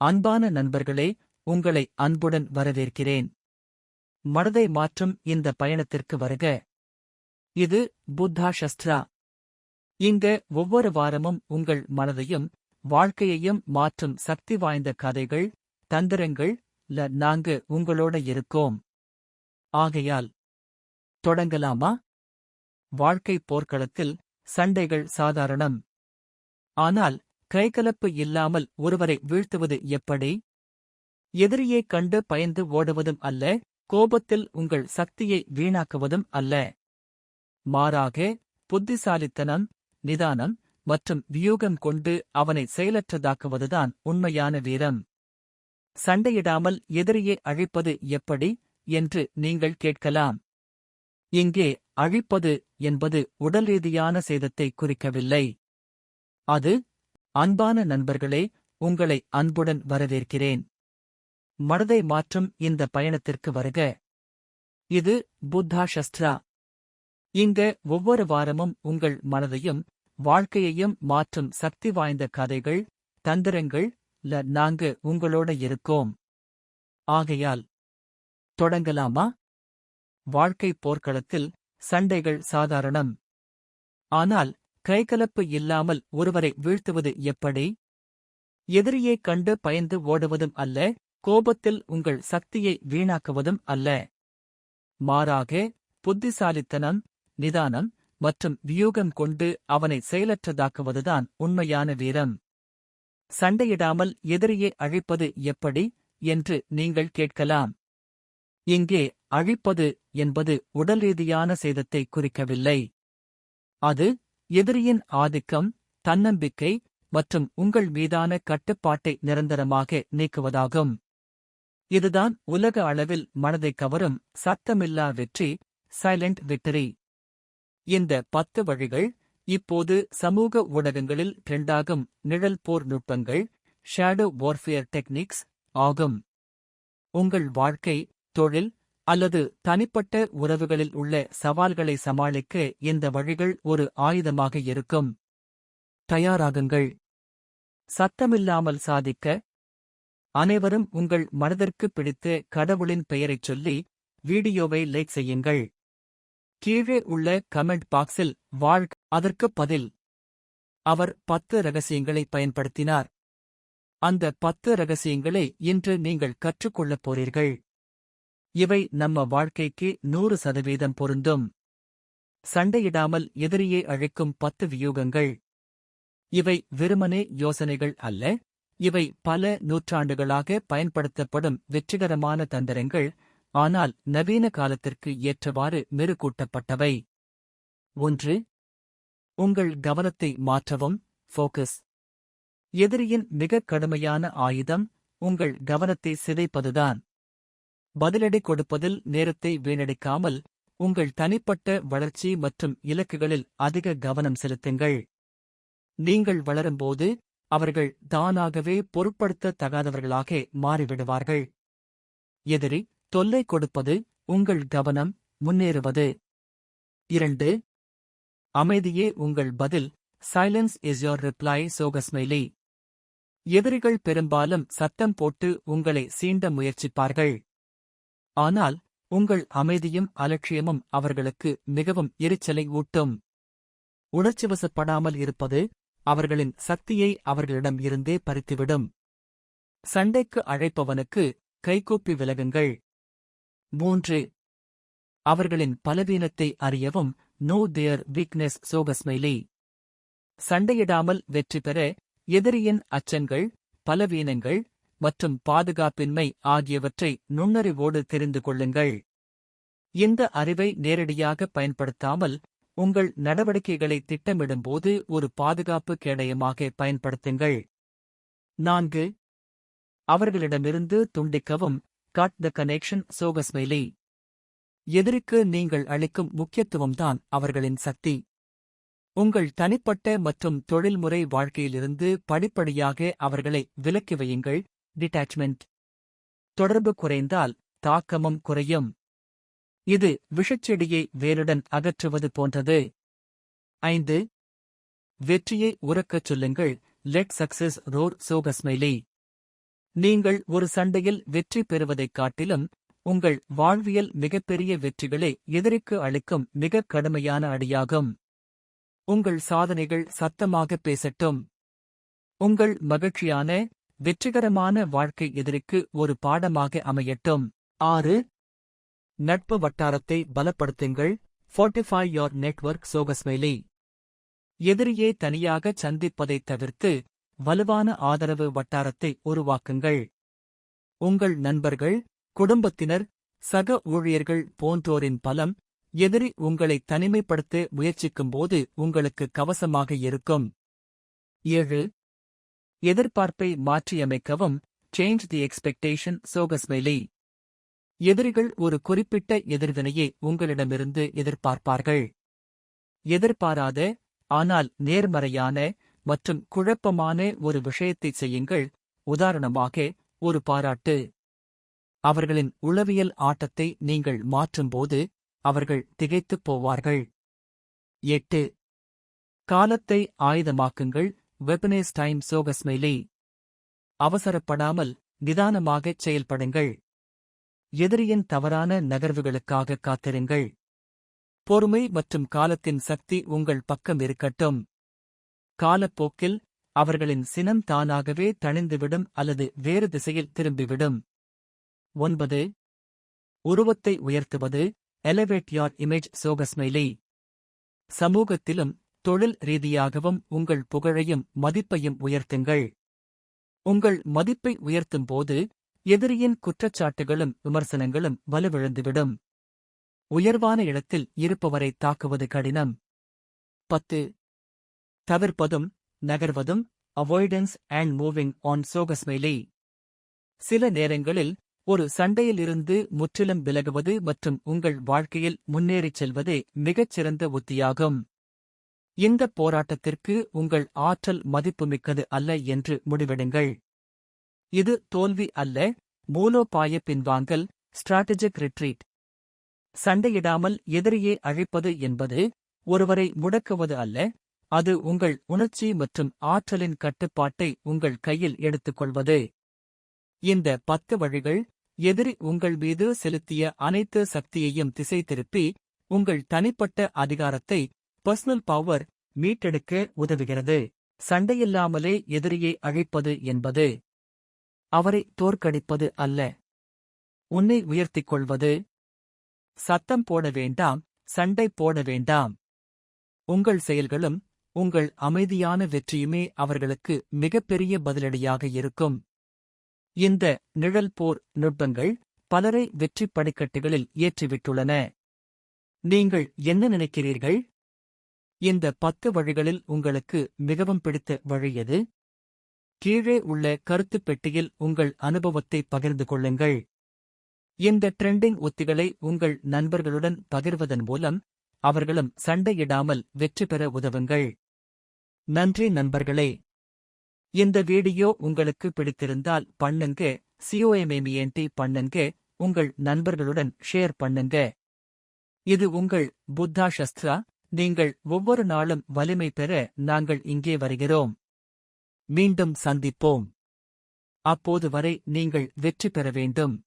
அன்பான நண்பர்களே உங்களை அன்புடன் வரவேற்கிறேன். மனதை மாற்றும் இந்த பயணத்திற்கு வருக. இது புத்தா சஸ்திரா இங்க ஒவ்வொரு வாரமும் உங்கள் மனதையும் வாழ்க்கையையும் மாற்றும் சக்தி வாய்ந்த கதைகள் தந்திரங்கள் ல நாங்க உங்களோட இருக்கோம். ஆகையால் தொடங்கலாமா? வாழ்க்கை போர்க்களத்தில் சண்டைகள் சாதாரணம். ஆனால் கைகலப்பு இல்லாமல் ஒருவரை வீழ்த்துவது எப்படி? எதிரியைக் கண்டு பயந்து ஓடுவதும் அல்ல கோபத்தில் உங்கள் சக்தியை வீணாக்குவதும் அல்ல. மாறாக புத்திசாலித்தனம் நிதானம் மற்றும் வியூகம் கொண்டு அவனை செயலற்றதாக்குவதுதான் உண்மையான வீரம். சண்டையிடாமல் எதிரியை அழிப்பது எப்படி என்று நீங்கள் கேட்கலாம். இங்கே அழிப்பது என்பது உடல் ரீதியான சேதத்தை குறிக்கவில்லை. அது அன்பான நண்பர்களே உங்களை அன்புடன் வரவேற்கிறேன். மனதை மாற்றும் இந்த பயணத்திற்கு வருக. இது புத்தா சஸ்திரா இங்க ஒவ்வொரு வாரமும் உங்கள் மனதையும் வாழ்க்கையையும் மாற்றும் சக்தி வாய்ந்த கதைகள் தந்திரங்கள் ல நாங்க உங்களோட இருக்கோம். ஆகையால் தொடங்கலாமா? வாழ்க்கை போர்க்களத்தில் சண்டைகள் சாதாரணம். ஆனால் கைகலப்பு இல்லாமல் ஒருவரை வீழ்த்துவது எப்படி? எதிரியைக் கண்டு பயந்து ஓடுவதும் அல்ல கோபத்தில் உங்கள் சக்தியை வீணாக்குவதும் அல்ல. மாறாக புத்திசாலித்தனம் நிதானம் மற்றும் வியூகம் கொண்டு அவனை செயலற்றதாக்குவதுதான் உண்மையான வீரம். சண்டையிடாமல் எதிரியை அழிப்பது எப்படி என்று நீங்கள் கேட்கலாம். இங்கே அழிப்பது என்பது உடல் ரீதியான சேதத்தை குறிக்கவில்லை. அது எதிரியின் ஆதிக்கம் தன்னம்பிக்கை மற்றும் உங்கள் மீதான கட்டுப்பாட்டை நிரந்தரமாக நீக்குவதாகும். இதுதான் உலக அளவில் மனதை கவரும் சத்தமில்லா வெற்றி சைலண்ட் விக்டரி இந்த பத்து வழிகள் இப்போது சமூக ஊடகங்களில் ட்ரெண்டாகும் நிழல் போர் நுட்பங்கள் ஷேடோ வார்ஃபியர் டெக்னிக்ஸ் ஆகும். உங்கள் வாழ்க்கை தொழில் அல்லது தனிப்பட்ட உறவுகளில் உள்ள சவால்களை சமாளிக்க இந்த வழிகள் ஒரு ஆயுதமாக இருக்கும். தயாராகுங்கள். சத்தமில்லாமல் சாதிக்க. அனைவரும் உங்கள் மனதிற்கு பிடித்த கடவுளின் பெயரைச் சொல்லி வீடியோவை லைக் செய்யுங்கள். கீழே உள்ள கமெண்ட் பாக்ஸில் வாழ்க். அதற்கு பதில். அவர் பத்து ரகசியங்களை பயன்படுத்தினார். அந்த பத்து ரகசியங்களை இன்று நீங்கள் கற்றுக்கொள்ளப் போறீர்கள். இவை நம்ம வாழ்க்கைக்கு நூறு சதவீதம் பொருந்தும். சண்டையிடாமல் எதிரியை அழைக்கும் பத்து வியூகங்கள். இவை வெறுமனே யோசனைகள் அல்ல. இவை பல நூற்றாண்டுகளாக பயன்படுத்தப்படும் வெற்றிகரமான தந்திரங்கள். ஆனால் நவீன காலத்திற்கு ஏற்றவாறு மெருகூட்டப்பட்டவை. ஒன்று உங்கள் கவனத்தை மாற்றவும் ஃபோக்கஸ் எதிரியின் மிக கடுமையான ஆயுதம் உங்கள் கவனத்தை சிதைப்பதுதான். பதிலடி கொடுப்பதில் நேரத்தை வீணடிக்காமல் உங்கள் தனிப்பட்ட வளர்ச்சி மற்றும் இலக்குகளில் அதிக கவனம் செலுத்துங்கள். நீங்கள் வளரும்போது அவர்கள் தானாகவே பொருட்படுத்த தகாதவர்களாக மாறிவிடுவார்கள். எதிரி தொல்லை கொடுப்பது உங்கள் கவனம் முன்னேறுவது. இரண்டு அமைதியே உங்கள் பதில். சைலன்ஸ் இஸ் யோர் ரிப்ளை சோகஸ்மெய்லி எதிரிகள் பெரும்பாலும் சத்தம் போட்டு உங்களை சீண்ட முயற்சிப்பார்கள். ஆனால் உங்கள் அமைதியும் அலட்சியமும் அவர்களுக்கு மிகவும் எரிச்சலை ஊட்டும். உணர்ச்சிவசப்படாமல் இருப்பது அவர்களின் சக்தியை அவர்களிடம் இருந்தே பறித்துவிடும். சண்டைக்கு அழைப்பவனுக்கு கைகூப்பி விலகுங்கள். மூன்று அவர்களின் பலவீனத்தை அறியவும் நோ தேர் வீக்னஸ் சோகஸ்மைலி சண்டையிடாமல் வெற்றி பெற எதிரியின் அச்சங்கள் பலவீனங்கள் மற்றும் பாதுகாப்பின்மை ஆகியவற்றை நுண்ணறிவோடு தெரிந்து கொள்ளுங்கள். இந்த அறிவை நேரடியாக பயன்படுத்தாமல் உங்கள் நடவடிக்கைகளை திட்டமிடும்போது ஒரு பாதுகாப்பு கேடயமாக பயன்படுத்துங்கள். நான்கு. அவர்களிடமிருந்து துண்டிக்கவும் கட் த கனெக்ஷன் சோகஸ்மெய்லி எதிரிக்கு நீங்கள் அளிக்கும் முக்கியத்துவம்தான் அவர்களின் சக்தி. உங்கள் தனிப்பட்ட மற்றும் தொழில்முறை வாழ்க்கையிலிருந்து படிப்படியாக அவர்களை விலக்கி வையுங்கள். டிட்டாச்மெண்ட் தொடர்பு குறைந்தால் தாக்கமும் குறையும். இது விஷச்செடியை வேருடன் அகற்றுவது போன்றது. ஐந்து வெற்றியை உறக்கச் சொல்லுங்கள். லெட் சக்சஸ் ரோர் சோகஸ்மைலி நீங்கள் ஒரு சண்டையில் வெற்றி பெறுவதைக் காட்டிலும் உங்கள் வாழ்வியல் மிகப்பெரிய வெற்றிகளை எதிரிக்கு அளிக்கும் மிக கடுமையான அடியாகும். உங்கள் சாதனைகள் சத்தமாக பேசட்டும். உங்கள் மகிழ்ச்சியான வெற்றிகரமான வாழ்க்கை எதிரிக்கு ஒரு பாடமாக அமையட்டும். ஆறு. நட்பு வட்டாரத்தை பலப்படுத்துங்கள். ஃபோர்டிஃபை யோர் நெட்வொர்க் சோகஸ்மெய்லி எதிரியே தனியாக சந்திப்பதைத் தவிர்த்து வலுவான ஆதரவு வட்டாரத்தை உருவாக்குங்கள். உங்கள் நண்பர்கள் குடும்பத்தினர் சக ஊழியர்கள் போன்றோரின் பலம் எதிரி உங்களை தனிமைப்படுத்த முயற்சிக்கும்போது உங்களுக்கு கவசமாக இருக்கும். ஏழு. எதிர்பார்ப்பை மாற்றியமைக்கவும் சேஞ்ச் தி எக்ஸ்பெக்டேஷன் சோகஸ்மெலி எதிரிகள் ஒரு குறிப்பிட்ட எதிர்வினையை உங்களிடமிருந்து எதிர்பார்ப்பார்கள். எதிர்பாராத ஆனால் நேர்மறையான மற்றும் குழப்பமான ஒரு விஷயத்தை செய்யுங்கள். உதாரணமாக ஒரு பாராட்டு. அவர்களின் உளவியல் ஆட்டத்தை நீங்கள் மாற்றும்போது அவர்கள் திகைத்துப் போவார்கள். எட்டு. காலத்தை ஆயுதமாக்குங்கள். வெப்பனேஸ் டைம் சோகஸ்மெலி அவசரப்படாமல் நிதானமாகச் செயல்படுங்கள். எதிரியின் தவறான நகர்வுகளுக்காக காத்திருங்கள். பொறுமை மற்றும் காலத்தின் சக்தி உங்கள் பக்கம் இருக்கட்டும். காலப்போக்கில் அவர்களின் சினம் தானாகவே தணிந்துவிடும் அல்லது வேறு திசையில் திரும்பிவிடும். ஒன்பது உருவத்தை உயர்த்துவது எலவேட் யார் இமேஜ் சோகஸ்மெயிலி சமூகத்திலும் தொழில் ரீதியாகவும் உங்கள் புகழையும் மதிப்பையும் உயர்த்துங்கள். உங்கள் மதிப்பை உயர்த்தும் போது எதிரியின் குற்றச்சாட்டுகளும் விமர்சனங்களும் வலுவிழந்துவிடும். உயர்வான இடத்தில் இருப்பவரை தாக்குவது கடினம். பத்து. தவிர்ப்பதும் நகர்வதும் அவாய்டன்ஸ் அண்ட் மூவிங் ஆன் சோகஸ்மெய்லி சில நேரங்களில் ஒரு சண்டையிலிருந்து முற்றிலும் விலகுவது மற்றும் உங்கள் வாழ்க்கையில் முன்னேறிச் செல்வதே மிகச்சிறந்த உத்தியாகும். இந்த போராட்டத்திற்கு உங்கள் ஆற்றல் மதிப்புமிக்கது அல்ல என்று முடிவெடுங்கள். இது தோல்வி அல்ல மூலோபாய பின்வாங்கல் ஸ்ட்ராட்டஜிக் ரிட்ரீட் சண்டையிடாமல் எதிரியே அழைப்பது என்பது ஒருவரை முடக்குவது அல்ல அது உங்கள் உணர்ச்சி மற்றும் ஆற்றலின் கட்டுப்பாட்டை உங்கள் கையில் எடுத்துக்கொள்வது. இந்த பத்து வழிகள் எதிரி உங்கள் மீது செலுத்திய அனைத்து சக்தியையும் திசை திருப்பி உங்கள் தனிப்பட்ட அதிகாரத்தை பர்சனல் பவர் மீட்டெடுக்க உதவுகிறது. சண்டையில்லாமலே எதிரியை அழைப்பது என்பது அவரை தோற்கடிப்பது அல்ல. உன்னை உயர்த்திக் கொள்வது சத்தம் போட வேண்டாம் சண்டை போட வேண்டாம். உங்கள் செயல்களும் உங்கள் அமைதியான வெற்றியுமே அவர்களுக்கு மிகப்பெரிய பதிலடியாக இருக்கும். இந்த நிழல் போர் நுட்பங்கள் பலரை வெற்றி படிக்கட்டுகளில் ஏற்றிவிட்டுள்ளன. நீங்கள் என்ன நினைக்கிறீர்கள்? இந்த பத்து வழிகளில் உங்களுக்கு மிகவும் பிடித்த வழி எது? கீழே உள்ள கருத்துப் பெட்டியில் உங்கள் அனுபவத்தை பகிர்ந்து கொள்ளுங்கள். இந்த ட்ரெண்டிங் உத்திகளை உங்கள் நண்பர்களுடன் பகிர்வதன் மூலம் அவர்களும் சண்டையிடாமல் வெற்றி பெற உதவுங்கள். நன்றி நண்பர்களே. இந்த வீடியோ உங்களுக்கு பிடித்திருந்தால் பண்ணுங்க சிஓஎம்எம்இஎன்டி பண்ணுங்க உங்கள் நண்பர்களுடன் ஷேர் பண்ணுங்க. இது உங்கள் புத்தா சஸ்திரா நீங்கள் ஒவ்வொரு நாளும் வலிமை பெற நாங்கள் இங்கே வருகிறோம். மீண்டும் சந்திப்போம். அப்போது வரை நீங்கள் வெற்றி பெற வேண்டும்.